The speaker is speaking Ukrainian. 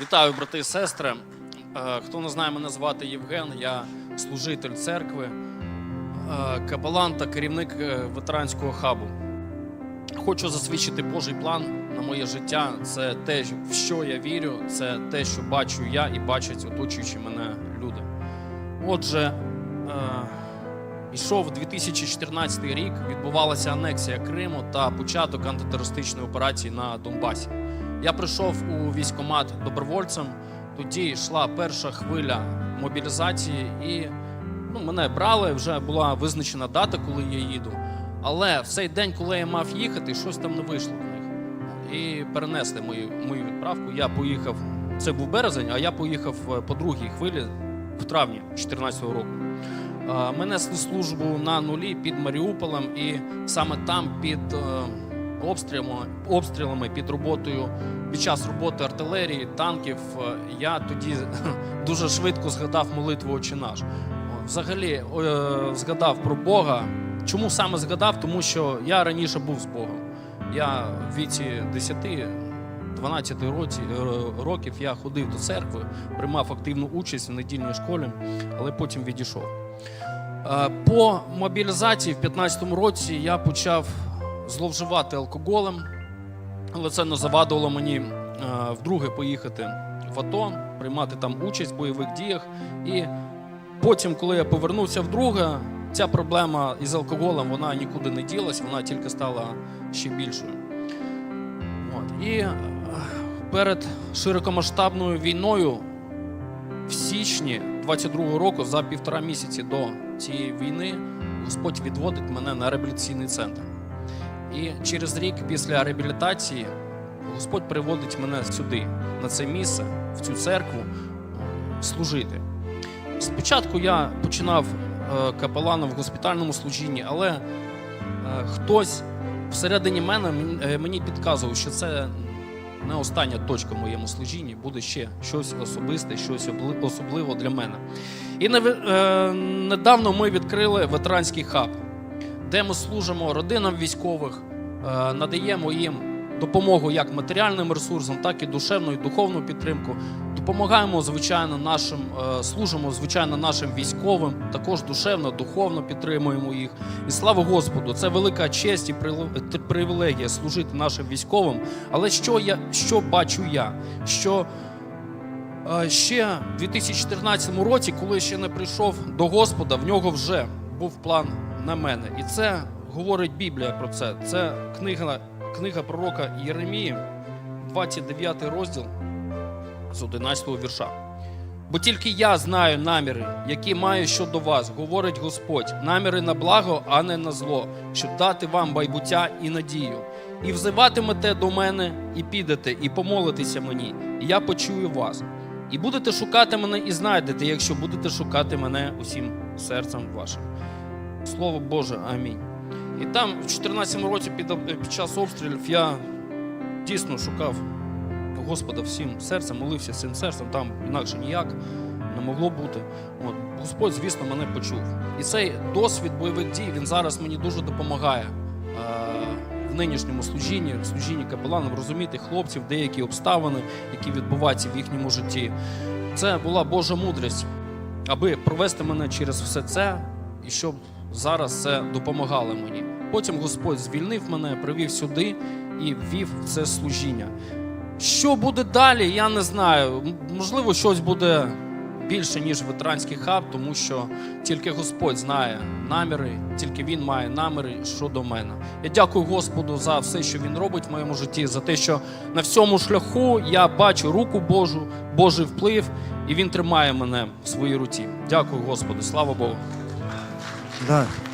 Вітаю, брати і сестри. Е, Хто не знає, мене звати Євген, я служитель церкви, е, капелан та керівник е, ветеранського хабу. Хочу засвідчити Божий план на моє життя. Це те, в що я вірю, це те, що бачу я і бачать оточуючі мене люди. Отже, йшов 2014 рік, відбувалася анексія Криму та початок антитерористичної операції на Донбасі. Я прийшов у військкомат добровольцем. Тоді йшла перша хвиля мобілізації, і ну, мене брали. Вже була визначена дата, коли я їду. Але в цей день, коли я мав їхати, щось там не вийшло в них. І перенесли мою, мою відправку. Я поїхав. Це був березень, а я поїхав е, по другій хвилі в травні 2014 року. Е, Ми несли службу на нулі під Маріуполем, і саме там під е, обстрілами, обстрілами під роботою, під час роботи артилерії, танків, е, я тоді дуже швидко згадав молитву «Отче наш. Взагалі е, згадав про Бога. Чому саме згадав? Тому що я раніше був з Богом. Я в віці 10-12 е, років я ходив до церкви, приймав активну участь в недільній школі, але потім відійшов. По мобілізації в 2015 році я почав зловживати алкоголем, але це не завадило мені е, вдруге поїхати в АТО, приймати там участь в бойових діях. І потім, коли я повернувся вдруге, ця проблема із алкоголем вона нікуди не ділась, вона тільки стала ще більшою. От. І е, перед широкомасштабною війною в січні 22-го року, за півтора місяці до цієї війни, Господь відводить мене на реабілітаційний центр. І через рік після реабілітації Господь приводить мене сюди, на це місце, в цю церкву, служити. Спочатку я починав е, капеланом в госпітальному служінні, але е, хтось всередині мене мені- е, підказував, що це не остання точка в моєму служінні, буде ще щось особисте, щось обли- особливе для мене. І е, недавно ми відкрили ветеранський хаб, де ми служимо родинам військових, е, надаємо їм допомогу як матеріальним ресурсом, так і душевну і духовну підтримку. Допомагаємо, звичайно, нашим, е, служимо, звичайно, нашим військовим, також душевно, духовно підтримуємо їх. І слава Господу, це велика честь і привілегія служити нашим військовим. Але що я що бачу я? Що е, ще в 2014 році, коли ще не прийшов до Господа, в нього вже був план на мене. І це говорить Біблія про це. Це книга, книга пророка Єремії, 29 розділ з 11 вірша. Бо тільки я знаю наміри, які маю щодо вас, говорить Господь, наміри на благо, а не на зло, щоб дати вам майбуття і надію. І взиватимете до мене, і підете, і помолитеся мені, і я почую вас. І будете шукати мене і знайдете, якщо будете шукати мене усім серцем вашим. Слово Боже, амінь. І там, в 2014 році, під, під час обстрілів, я дійсно шукав Господа всім серцем, молився всім серцем, там інакше ніяк не могло бути. От, Господь, звісно, мене почув. І цей досвід бойових дій він зараз мені дуже допомагає е, в нинішньому служінні, служінні капеланом, розуміти хлопців, деякі обставини, які відбуваються в їхньому житті. Це була Божа мудрість, аби провести мене через все це, і щоб зараз це допомагало мені. Потім Господь звільнив мене, привів сюди і ввів це служіння. Що буде далі, я не знаю. Можливо, щось буде більше, ніж ветеранський хаб, тому що тільки Господь знає наміри, тільки Він має наміри щодо мене. Я дякую Господу за все, що Він робить в моєму житті, за те, що на всьому шляху я бачу руку Божу, Божий вплив, і Він тримає мене в своїй руці. Дякую, Господу, слава Богу. 你看